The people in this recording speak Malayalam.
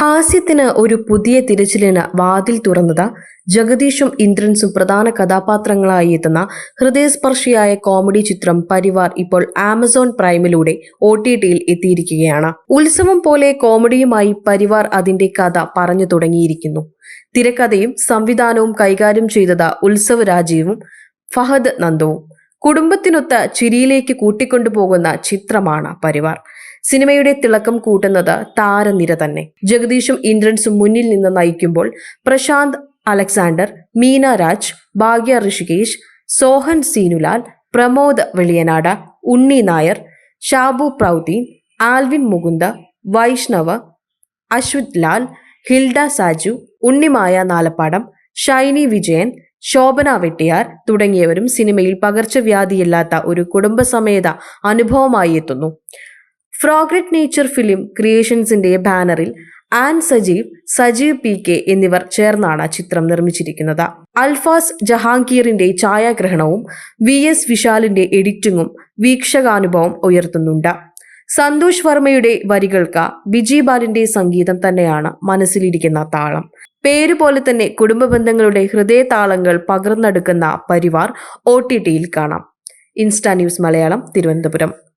ഹാസ്യത്തിന് ഒരു പുതിയ തിരച്ചിലിന് വാതിൽ തുറന്നത് ജഗദീഷും ഇന്ദ്രൻസും പ്രധാന കഥാപാത്രങ്ങളായി എത്തുന്ന ഹൃദയസ്പർശിയായ കോമഡി ചിത്രം പരിവാർ ഇപ്പോൾ ആമസോൺ പ്രൈമിലൂടെ ഒ ടി ടിയിൽ എത്തിയിരിക്കുകയാണ്. ഉത്സവം പോലെ കോമഡിയുമായി പരിവാർ അതിന്റെ കഥ പറഞ്ഞു തുടങ്ങിയിരിക്കുന്നു. തിരക്കഥയും സംവിധാനവും കൈകാര്യം ചെയ്തത് ഉത്സവ് രാജീവും ഫഹദ് നന്ദവും. കുടുംബത്തിനൊത്ത് ചിരിയിലേക്ക് കൂട്ടിക്കൊണ്ടുപോകുന്ന ചിത്രമാണ് പരിവാർ. സിനിമയുടെ തിളക്കം കൂട്ടുന്നത് താരനിര തന്നെ. ജഗദീഷും ഇന്ദ്രൻസും മുന്നിൽ നിന്ന് നയിക്കുമ്പോൾ Prashanth Alexander Meena Raj Bhagya Rishikesh Sohan Seenulal Pramod Veliyanad Unni Nair Shabu Praudeen Alvin Mukunda Vaishnav Ashwath Lal Hilda Saju Unnimaya Nalappadam Shiny Vijayan Shobhana Vettiyar തുടങ്ങിയവരും സിനിമയിൽ പകർച്ചവ്യാധിയില്ലാത്ത ഒരു കുടുംബസമേത അനുഭവമായി എത്തുന്നു. ഫ്രോഗ്രറ്റ് നേച്ചർ ഫിലിം ക്രിയേഷൻസിന്റെ ബാനറിൽ Ann Sajeev Sajeev P K എന്നിവർ ചേർന്നാണ് ചിത്രം നിർമ്മിച്ചിരിക്കുന്നത്. അൽഫാസ് ജഹാംഗീറിന്റെ ഛായാഗ്രഹണവും വി എസ് വിശാലിന്റെ എഡിറ്റിംഗും വീക്ഷകാനുഭവം ഉയർത്തുന്നുണ്ട്. സന്തോഷ് വർമ്മയുടെ വരികൾക്ക് ബിജി ബാലിന്റെ സംഗീതം തന്നെയാണ് മനസ്സിലിരിക്കുന്ന താളം. പേരുപോലെ തന്നെ കുടുംബ ബന്ധങ്ങളുടെ ഹൃദയതാളങ്ങൾ പകർന്നെടുക്കുന്ന പരിവാർ ഒ ടി ടിയിൽ കാണാം. Insta news Malayalam Thiruvananthapuram.